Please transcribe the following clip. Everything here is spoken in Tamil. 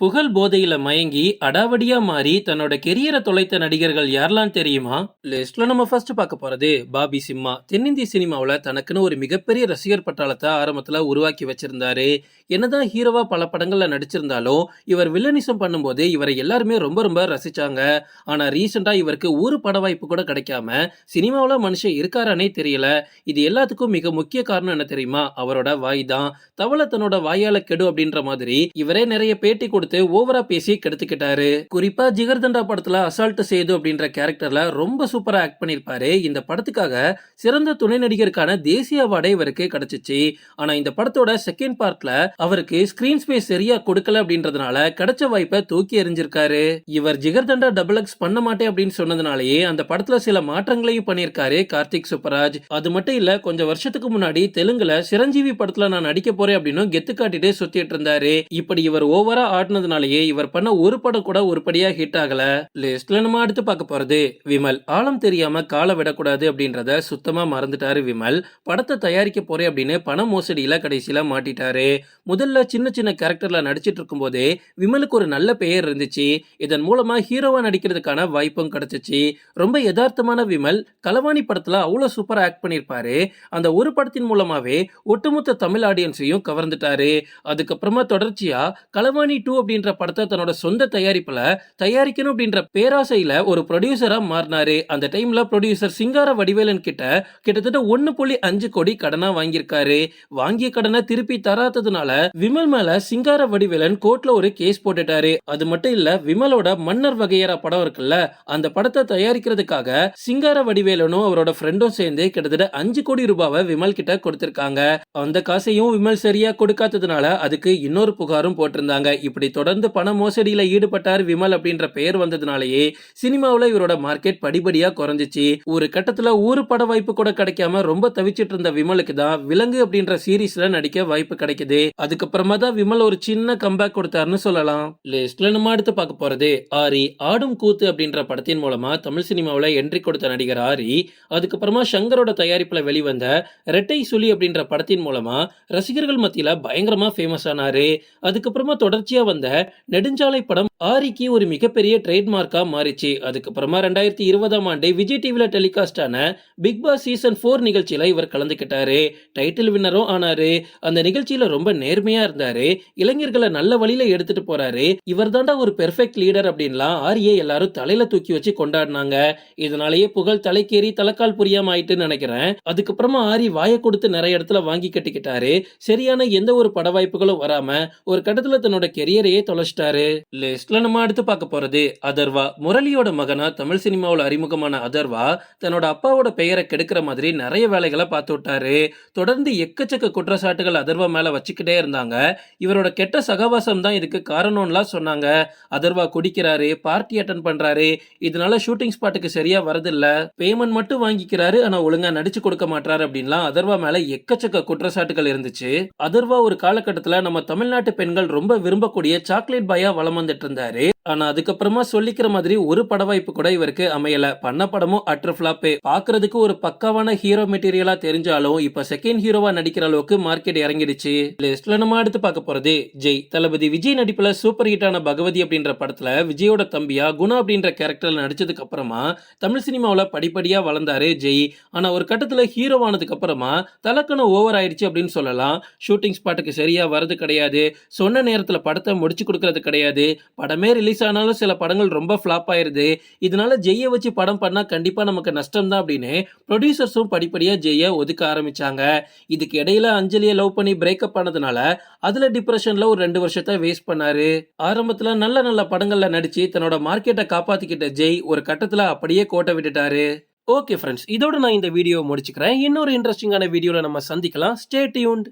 புகழ் போதையில மயங்கி அடாவடியா மாறி தன்னோட கெரியரை தொலைத்த நடிகர்கள் யாரெல்லாம் தெரியுமா? லிஸ்ட்ல நம்ம ஃபர்ஸ்ட் பார்க்க போறது பாபி சிம்மா. தென்னிந்திய சினிமாவில் தனக்குன்னு ஒரு மிகப்பெரிய ரசிகர் பட்டாளத்தை ஆரம்பத்துல உருவாக்கி வச்சிருந்தாரு. என்னதான் ஹீரோவா பல படங்கள்ல நடிச்சிருந்தாலும் இவர் வில்லனிசம் பண்ணும்போது இவரை எல்லாருமே ரொம்ப ரொம்ப ரசிச்சாங்க. ஆனா ரீசெண்டா இவருக்கு ஒரு பட வாய்ப்பு கூட கிடைக்காம சினிமாவில் மனுஷன் இருக்காரானே தெரியல. இது எல்லாத்துக்கும் மிக முக்கிய காரணம் என்ன தெரியுமா? அவரோட வாய் தான். தவளை தன்னோட வாயால கெடு அப்படின்ற மாதிரி இவரே நிறைய பேட்டி கொடுத்து ஓவரா பேசி கெடுத்துக்கிட்டாரு. குறிப்பா ஜிகர்தண்டா படத்துல அசால்ட் சேது அப்படின்ற கேரக்டர்ல ரொம்ப சூப்பரா ஆக்ட் பண்ணிருப்பாரு. இந்த படத்துக்காக சிறந்த துணை நடிகருக்கான தேசிய அவார்டே இவருக்கு கிடைச்சிச்சு. ஆனா இந்த படத்தோட செகண்ட் பார்ட்ல அவருக்கு ஸ்கிரீன் ஸ்பேஸ் சரியா கொடுக்கல அப்படின்றதுனால கிடைச்ச வாய்ப்பை தூக்கி எறிஞ்சிருக்காரு. இவர் ஜிகர்தண்டா டபுள் எக்ஸ் பண்ண மாட்டேன் அப்படின்னு சொன்னதுனாலயே அந்த படத்துல சில மாற்றங்களையும் பண்ணியிருக்காரு கார்த்திக் சுப்பராஜ் அது மட்டும் இல்ல கொஞ்சம் வருஷத்துக்கு முன்னாடி தெலுங்குல சிரஞ்சீவி படத்துல நான் நடிக்க போறேன் அப்படின்னு கெத்து காட்டிட்டு சுத்திட்டு இருந்தாரு. இப்படி இவர் ஓவரா ஆடினதுனாலயே இவர் பண்ண ஒரு படம் கூட உருப்படியா ஹிட் ஆகல. லிஸ்ட்ல நம்ம அடுத்து பார்க்க போறது விமல். ஆழம் தெரியாம காலை விடக்கூடாது அப்படின்றத சுத்தமா மறந்துட்டாரு விமல். படத்தை தயாரிக்க போறேன் அப்படின்னு பண மோசடியில கடைசியில மாட்டிட்டாரு. முதல்ல சின்ன சின்ன கேரக்டர்ல நடிச்சிட்டு இருக்கும்போதே விமலுக்கு ஒரு நல்ல பெயர் இருந்துச்சு. இதன் மூலமா ஹீரோவா நடிக்கிறதுக்கான வாய்ப்பும் கிடைச்சிச்சு. ரொம்ப யதார்த்தமான விமல் களவாணி படத்துல அவ்வளவு சூப்பரா ஆக்ட் பண்ணியிருப்பாரு. அந்த ஒரு படத்தின் மூலமாவே ஒட்டுமொத்த தமிழ் ஆடியன்ஸையும் கவர்ந்துட்டாரு. அதுக்கப்புறமா தொடர்ச்சியா களவாணி டூ அப்படின்ற படத்தை தன்னோட சொந்த தயாரிப்புல தயாரிக்கணும் அப்படின்ற பேராசையில ஒரு ப்ரொடியூசரா மாறினாரு. அந்த டைம்ல ப்ரொடியூசர் சிங்கார வடிவேலன் கிட்ட கிட்டத்தட்ட ஒன்னு புள்ளி அஞ்சு கோடி கடனா வாங்கியிருக்காரு. வாங்கிய கடனை திருப்பி தராததுனால விமல் மேல சிங்கார வடிவேலன் கோர்ட்ல ஒரு கேஸ் போட்டுட்டாரு. அது மட்டும் இல்ல விமலோட மன்னர் வகையரா படம் இருக்குல்ல அந்த படத்தை தயாரிக்கிறதுக்காக சிங்கார வடிவேலனும் அவரோட ஃப்ரெண்டும் சேர்ந்து கிட்டத்தட்ட அஞ்சு கோடி ரூபாவை விமல் கிட்ட கொடுத்திருக்காங்க. அந்த காசையும் விமல் சரியா கொடுக்காததுனால அதுக்கு இன்னொரு புகாரும் போட்டிருந்தாங்க. இப்படி தொடர்ந்து பண மோசடியில ஈடுபட்டார் விமல் அப்படின்ற பெயர் வந்ததுனாலயே சினிமாவில இவரோட மார்க்கெட் படிப்படியா குறைஞ்சிச்சு. ஒரு கட்டத்துல ஒரு பட வாய்ப்பு கூட கிடைக்காம ரொம்ப தவிச்சிட்டு இருந்த விமலுக்கு தான் விலங்கு அப்படின்ற சீரீஸ்ல நடிக்க வாய்ப்பு கிடைக்குது. அதுக்கப்புறமா தான் விமல் ஒரு சின்ன கம்பேக் கொடுத்தாருன்னு சொல்லலாம். லிஸ்ட்ல நம்ம அடுத்து பார்க்க போறது ஆரி ஆடும் கூத்து அப்படின்ற படத்தின் மூலமா தமிழ் சினிமாவுல என்ட்ரி கொடுத்த நடிகர் ஆரி அதுக்கப்புறமா சங்கரோட தயாரிப்புல வெளிவந்த ரெட்டை சுழி அப்படின்ற படத்தின் மூலமா ரசிகர்கள் மத்தியில பயங்கரமா ஃபேமஸ் ஆனாரு. அதுக்கப்புறமா தொடர்ச்சியா வந்த நெடுஞ்சாலை படம் ஆரிக்கு ஒரு மிகப்பெரிய ட்ரேட்மார்க்கா மாறிச்சு. அதுக்கப்புறமா ரெண்டாயிரத்தி இருபதாம் ஆண்டு விஜய் டிவில டெலிகாஸ்ட் ஆன பிக் பாஸ் சீசன் ஃபோர் நிகழ்ச்சியில இவர் கலந்துக்கிட்டாரு. டைட்டில் வின்னரும் ஆனாரு. அந்த நிகழ்ச்சியில ரொம்ப நேர்மையா இருந்தாரு. இளைஞர்களை நல்ல வழியில எடுத்துட்டு போறாரு. இவர் தாண்டா ஒரு பெர்ஃபெக்ட் லீடர் அப்படின்லாம் ஆரியை எல்லாரும் தலையில தூக்கி வச்சு கொண்டாடினாங்க. இதனாலேயே புகழ் தலைக்கேறி தலைக்கால் புரியாம ஆயிட்டுன்னு நினைக்கிறேன். அதுக்கப்புறமா ஆரி வாயை கொடுத்து நிறைய இடத்துல வாங்கி கட்டிக்கிட்டாரு. சரியான எந்த ஒரு பட வாய்ப்புகளும் வராம ஒரு கட்டத்துல தன்னோட கெரியரையே தொலைச்சிட்டாரு. லிஸ்ட்ல நம்ம அடுத்து பார்க்க போறது அதர்வா. முரளியோட மகனா தமிழ் சினிமாவில் அறிமுகமான அதர்வா தன்னோட அப்பாவோட பெயரை கெடுக்கிற மாதிரி நிறைய வேலைகளை பார்த்து விட்டாரு. தொடர்ந்து எக்கச்சக்க குற்றச்சாட்டுகள் அதர்வா மேல வச்சுக்கிட்டே இருந்தாங்க. இவரோட கெட்ட சகவாசம் தான் இதுக்கு காரணம்லாம் சொன்னாங்க. அதர்வா குடிக்கிறாரு பார்ட்டி அட்டன் பண்றாரு. இதனால ஷூட்டிங் ஸ்பாட்டுக்கு சரியா வரதில்ல. பேமெண்ட் மட்டும் வாங்கிக்கிறாரு ஆனா ஒழுங்கா நடிச்சு கொடுக்க மாட்டாரு அப்படின்லாம் அதர்வா மேல எக்கச்சக்க குற்றச்சாட்டுகள் இருந்துச்சு. அதர்வா ஒரு காலகட்டத்துல நம்ம தமிழ்நாட்டு பெண்கள் ரொம்ப விரும்பக்கூடிய சாக்லேட் பாயா வளம் வந்துட்டு இருந்தாரு. ஆனா அதுக்கப்புறமா சொல்லிக்கிற மாதிரி ஒரு பட வாய்ப்பு கூட இவருக்கு அமையல. பண்ண படமும் அட்ரு ஃபிளாப்பு பாக்குறதுக்கு ஒரு பக்காவான ஹீரோ மெட்டீரியலா தெரிஞ்சாலும் இப்ப செகண்ட் ஹீரோவா நடிக்கிற அளவுக்கு மார்க்கெட் இறங்கிடுச்சு. லிஸ்ட்ல நம்ம அடுத்து பார்க்க போறது ஜெய். தளபதி விஜய் நடிப்புல சூப்பர் ஹிட்டான பகவதி அப்படின்ற படத்துல விஜயோட தம்பியா குணா அப்படின்ற கேரக்டர்ல நடிச்சதுக்கு அப்புறமா தமிழ் சினிமாவில படிப்படியா வளர்ந்தாரு ஜெய். ஆனா ஒரு கட்டத்துல ஹீரோ ஆனதுக்கு அப்புறமா தலக்கணம் ஓவர் ஆயிடுச்சு அப்படின்னு சொல்லலாம். ஷூட்டிங் ஸ்பாட்டுக்கு சரியா வரது கிடையாது. சொன்ன நேரத்துல படத்தை முடிச்சு கொடுக்கறது கிடையாது. படமே ரிலீஸ் ஆனாலும் சில படங்கள் ரொம்ப ஃப்ளாப் ஆயிருது. இதனால ஜெய்யை வச்சு படம் பண்ணா கண்டிப்பா நமக்கு நஷ்டம் தான் அப்படின்னு ப்ரொடியூசர்ஸும் படிப்படியா ஜெய்யை ஒதுக்க ஆரம்பிச்சாங்க. இதுக்கு இடையில அஞ்சலியை லவ் பண்ணி பிரேக்கப் ஆனதுனால அதுல டிப்ரெஷன்ல ஒரு ரெண்டு வருஷத்தை வேஸ்ட் பண்ணாரு. ஆரம்பத்துல நல்ல நல்ல படங்கள்ல நடிச்சு தன்னோட மார்க்கெட்டை காப்பாத்திக்கிட்ட ஜெய் ஒரு கட்டத்துல அப்படியே கோட்டை விட்டுட்டாரு. ஓகே ஃப்ரெண்ட்ஸ் இதோட நான் இந்த வீடியோ முடிச்சுக்கிறேன். இன்னொரு இன்ட்ரெஸ்டிங்கான வீடியோல நம்ம சந்திக்கலாம். Stay tuned